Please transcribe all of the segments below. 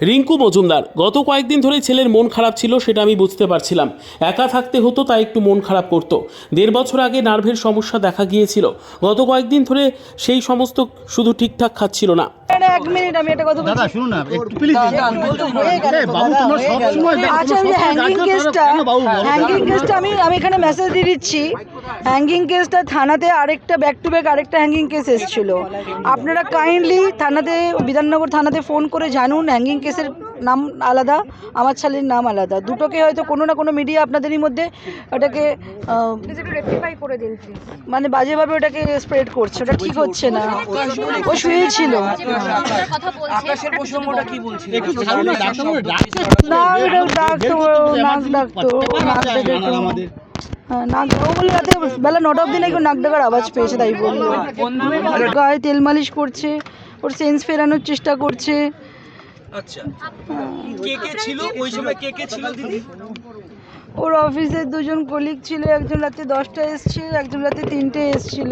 রিঙ্কু মজুমদার গত কয়েকদিন ধরে ছেলের মন খারাপ ছিল সেটা আমি বুঝতে পারছিলাম। একা থাকতে হতো তাই একটু মন খারাপ করতো। দেড় বছর আগে নার্ভের সমস্যা দেখা গিয়েছিল। গত কয়েকদিন ধরে সেই সমস্ত শুধু ঠিকঠাক খাচ্ছিল না। এক মিনিট আমি একটা কথা বলছি। দাদা শুনুন না একটু প্লিজ গেল তো, বাবু তোমার সব সময় আচ্ছা হ্যাঙ্গিং কেসটা হ্যাঙ্গিং কেসটা আমি আমি এখানে মেসেজ দিয়ে দিচ্ছি। হ্যাঙ্গিং কেসটা থানাতে আরেকটা ব্যাক টু ব্যাক আরেকটা হ্যাঙ্গিং কেস এসেছিল। আপনারা কাইন্ডলি থানাতে বিধাননগর থানাতে ফোন করে জানুন হ্যাঙ্গিং কেসের নাম আলাদা আমার ছেলের নাম আলাদা। দুটোকে হয়তো কোনো না কোনো মিডিয়া আপনাদেরই মধ্যে ওটাকে মানে বাজেভাবে ওটাকে স্প্রেড করছে। ওটা ঠিক হচ্ছে না। ও শুয়েছিল। না ডাকতো নাক ডাকতো নাক ও বলে রাতে বেলা নটা অব্দি নাকি ও নাক ডাকার আওয়াজ পেয়েছে তাই বলল। গায়ে তেল মালিশ করছে ওর সেন্স ফেরানোর চেষ্টা করছে। আচ্ছা। কে কে ছিল? ওই সময় কে কে ছিল দিদি? ওর অফিসের দুজন কলিগ ছিল একজন রাতে দশটা এসছে একজন রাতে তিনটে এসছিল।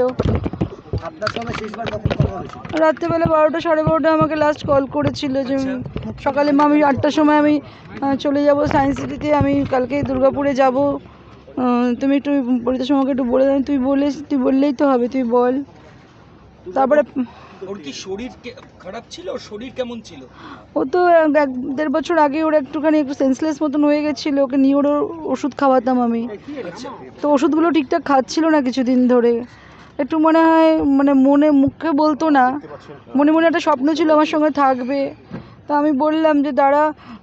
রাত্রেবেলা বারোটা সাড়ে বারোটা আমাকে লাস্ট কল করেছিল যে সকালে মা আমি আটটার সময় আমি চলে যাব সায়েন্স সিটিতে আমি কালকে দুর্গাপুরে যাব। তুমি একটু পরিতোষ আমাকে একটু বলে দাও তুই বলে তুই বললেই তো হবে তুই বল। তারপরে ওর কি শরীর খারাপ ছিল? ওর শরীর কেমন ছিল? ও তো এক দেড় বছর আগে ওর একটুখানি একটু সেন্সলেস মতন হয়ে গেছিল ওকে নিয়ে ওর ওষুধ খাওয়াতাম আমি। তো ওষুধগুলো ঠিকঠাক খাচ্ছিল না কিছুদিন ধরে। একটু মনে হয় মানে মনে মুখে বলতো না। মনে মনে একটা স্বপ্ন ছিল আমার সঙ্গে থাকবে। তা আমি বললাম যে দাঁড়া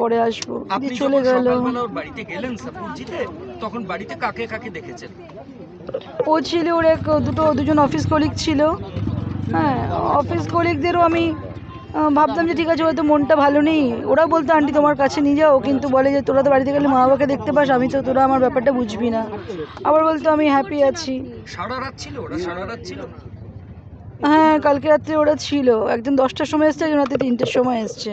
পরে আসব। চলে গেল। ওর বাড়িতে গেলেন সাপুরজিতে তখন বাড়িতে কাকে কাকে দেখেছেন? ও ছিল ওর এক দুটো দুজন অফিস কলিগ ছিল। হ্যাঁ অফিস কলিগদেরও আমি ভাবতাম যে ঠিক আছে হয়তো মনটা ভালো নেই। ওরা বলতো আন্টি তোমার কাছে নিয়ে যাও। কিন্তু বলে যে তোরা তো বাড়িতে গেলে মা বাবাকে দেখতে পাস আমি তো তোরা আমার ব্যাপারটা বুঝবি না। আবার বলতো আমি হ্যাপি আছি। সারা রাত ছিল ওরা? সারা রাত ছিল? হ্যাঁ কালকে রাত্রে ওরা ছিল। একজন দশটার সময় এসছে একজন রাতে তিনটের সময় এসছে।